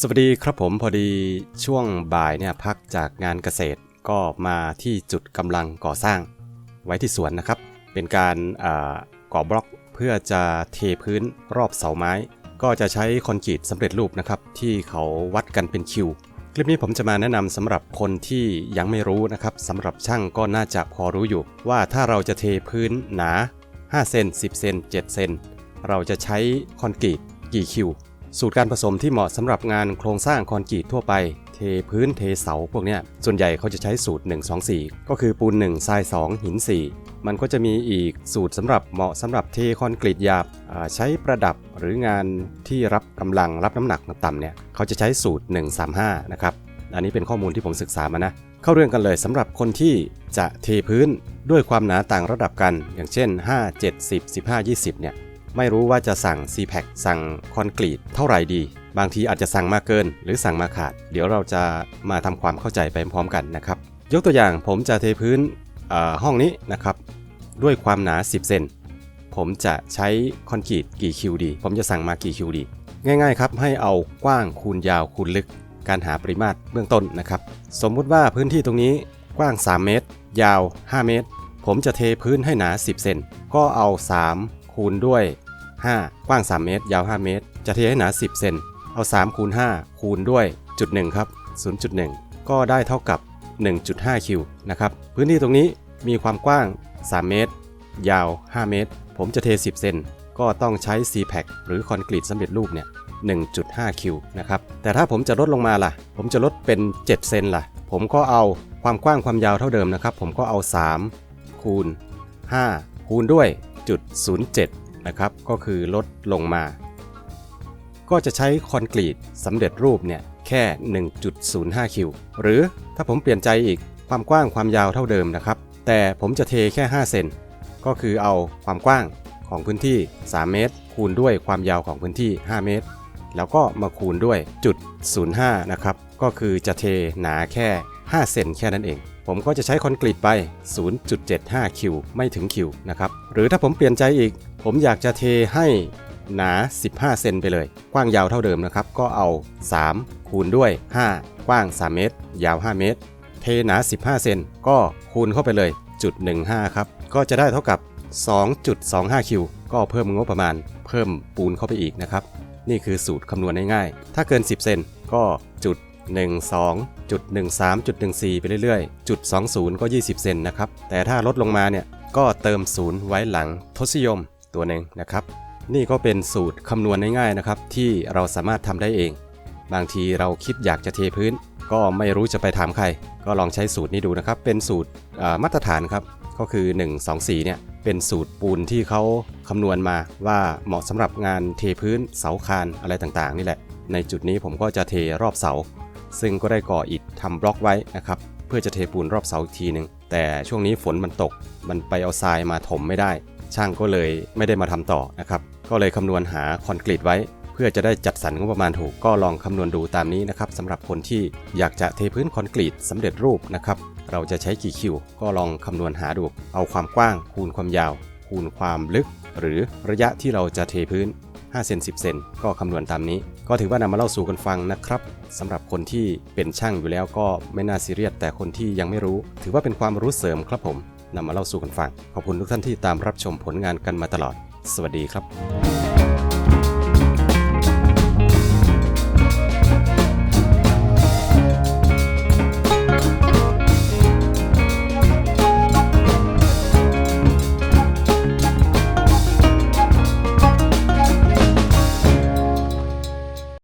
สวัสดีครับผมพอดีช่วงบ่ายเนี่ยพักจากงานเกษตรก็มาที่จุดกำลังก่อสร้าง ไว้ที่สวนนะครับ เป็นการก่อบล็อกเพื่อจะเทพื้นรอบเสาไม้ ก็จะใช้คอนกรีตสำเร็จรูปนะครับ ที่เขาวัดกันเป็นคิว คลิปนี้ผมจะมาแนะนำสำหรับคนที่ยังไม่รู้นะครับสำหรับช่างก็น่าจะพอรู้อยู่ ว่าถ้าเราจะเทพื้นหนา5เซน10เซน7เซนเราจะใช้คอนกรีตกี่คิว สูตรการผสมที่เหมาะสำหรับงานโครงสร้างคอนกรีตทั่วไป เทพื้นเทเสาพวกเนี้ยส่วนใหญ่เขาจะใช้สูตร 1 2 4 ก็คือปูน 1 ทราย 2 หิน 4 มันก็จะมีอีกสูตรสำหรับเหมาะสำหรับเทคอนกรีตหยาบใช้ประดับหรืองานที่รับกำลังรับน้ำหนักต่ำเนี่ยเขาจะใช้สูตร 135 นะครับอันนี้เป็นข้อมูลที่ผมศึกษามานะเข้าเรื่องกันเลยสำหรับคนที่จะเทพื้นด้วยความหนาต่างระดับกัน อย่างเช่น 5 7 10 15 20เนี่ย ไม่รู้ว่าจะสั่ง c p a c สั่งคอนกรีตเท่าไหร่ดี บางทีอาจจะสั่งมาเกิน หรือสั่งมาขาด เดี๋ยวเราจะมาทำความเข้าใจไปพร้อมกันนะครับ ยกตัวอย่างผมจะเทพื้นห้องนี้นะครับ ด้วยความหนา 10 เซนผมจะใช้คอนกรีตกี่คิวดี ผมจะสั่งมากี่คิวดี ง่ายๆครับ ให้เอากว้างคูณยาวคูณลึก การหาปริมาตรเบื้องต้นนะครับ สมมุติว่าพื้นที่ตรงนี้กว้าง 3 เมตร ยาว 5 เมตร ผมจะเทพื้นให้หนา 10 เซน ก็เอา 3 คูณด้วย 5 กว้าง 3 เมตร ยาว 5 เมตร จะเทให้หนา 10 เซน เอา 3 คูณ 5 คูณด้วยจุด1ครับ 0.1 ก็ได้เท่ากับ 1.5 คิวนะครับ พื้นที่ตรงนี้มีความกว้าง 3 เมตร ยาว 5 เมตร ผมจะเท 10 เซน ก็ต้องใช้ c p a c หรือคอนกรีตสำเร็จรูปเนี่ย 1.5 คิวนะครับ แต่ถ้าผมจะลดลงมาล่ะ ผมจะลดเป็น 7 เซนล่ะ ผมก็เอาความกว้างความยาวเท่าเดิมนะครับ ผมก็เอา 3 คูณ 5 คูณด้วยจุด07 นะครับ ก็คือลดลงมา ก็จะใช้คอนกรีตสำเร็จรูปเนี่ยแค่ 1.05 คิว หรือถ้าผมเปลี่ยนใจอีกความกว้างความยาวเท่าเดิมนะครับ แต่ผมจะเทแค่ 5 เซนก็คือเอาความกว้างของพื้นที่ 3 เมตร คูณด้วยความยาวของพื้นที่ 5 เมตร แล้วก็มาคูณด้วยจุด05 นะครับ ก็คือจะเทหนาแค่ 5 เซนแค่นั้นเอง ผมก็จะใช้คอนกรีตไป 0.75 คิว ไม่ถึงคิวนะครับ หรือถ้าผมเปลี่ยนใจอีก ผมอยากจะเทให้หนา 15 เซนไปเลย กว้างยาวเท่าเดิมนะครับ ก็เอา 3 คูณด้วย 5 กว้าง 3 เมตร ยาว 5 เมตร เทหนา 15 เซนก็คูณเข้าไปเลยจุด15 ครับ ก็จะได้เท่ากับ 2.25 คิว ก็เพิ่มงบประมาณ เพิ่มปูนเข้าไปอีกนะครับ นี่คือสูตรคำนวณง่ายๆ ถ้าเกิน 10 เซนก็จุด12จุด13จุด14 ไปเรื่อยๆ จุด 20 ก็ 20 เซนนะครับ แต่ถ้าลดลงมาเนี่ย ก็เติมศูนย์ไว้หลังทศยม ตัวหนึ่งนะครับ นี่ก็เป็นสูตรคำนวณง่ายๆนะครับ ที่เราสามารถทำได้เอง บางทีเราคิดอยากจะเทพื้น ก็ไม่รู้จะไปถามใคร ก็ลองใช้สูตรนี้ดูนะครับ เป็นสูตรมาตรฐานครับ ก็คือ 1 2 4 เนี่ย เป็นสูตรปูนที่เขาคำนวณมาว่าเหมาะสำหรับงานเทพื้นเสาคานอะไรต่างๆ นี่แหละ ในจุดนี้ผมก็จะเทรอบเสา ซึ่งก็ได้ก่ออิฐทำบล็อกไว้นะครับเพื่อจะเทปูนรอบเสาอีกทีหนึ่งแต่ช่วงนี้ฝนมันตก มันไปเอาทรายมาถมไม่ได้ ช่างก็เลยไม่ได้มาทำต่อนะครับ ก็เลยคำนวณหาคอนกรีตไว้ เพื่อจะได้จัดสรรงบประมาณถูกก็ลองคำนวณดูตามนี้นะครับสำหรับคนที่อยากจะเทพื้นคอนกรีตสำเร็จรูปนะครับ เราจะใช้กี่คิว ก็ลองคำนวณหาดู เอาความกว้างคูณความยาว คูณความลึก หรือระยะที่เราจะเทพื้น5เซน10 เซนก็คำนวณตามนี้ ก็ถือว่านำมาเล่าสู่กันฟังนะครับสำหรับคนที่เป็นช่างอยู่แล้วก็ไม่น่าซีเรียสแต่คนที่ยังไม่รู้ ถือว่าเป็นความรู้เสริมครับผม นำมาเล่าสู่กันฟัง ขอบคุณทุกท่านที่ตามรับชมผลงานกันมาตลอด สวัสดีครับ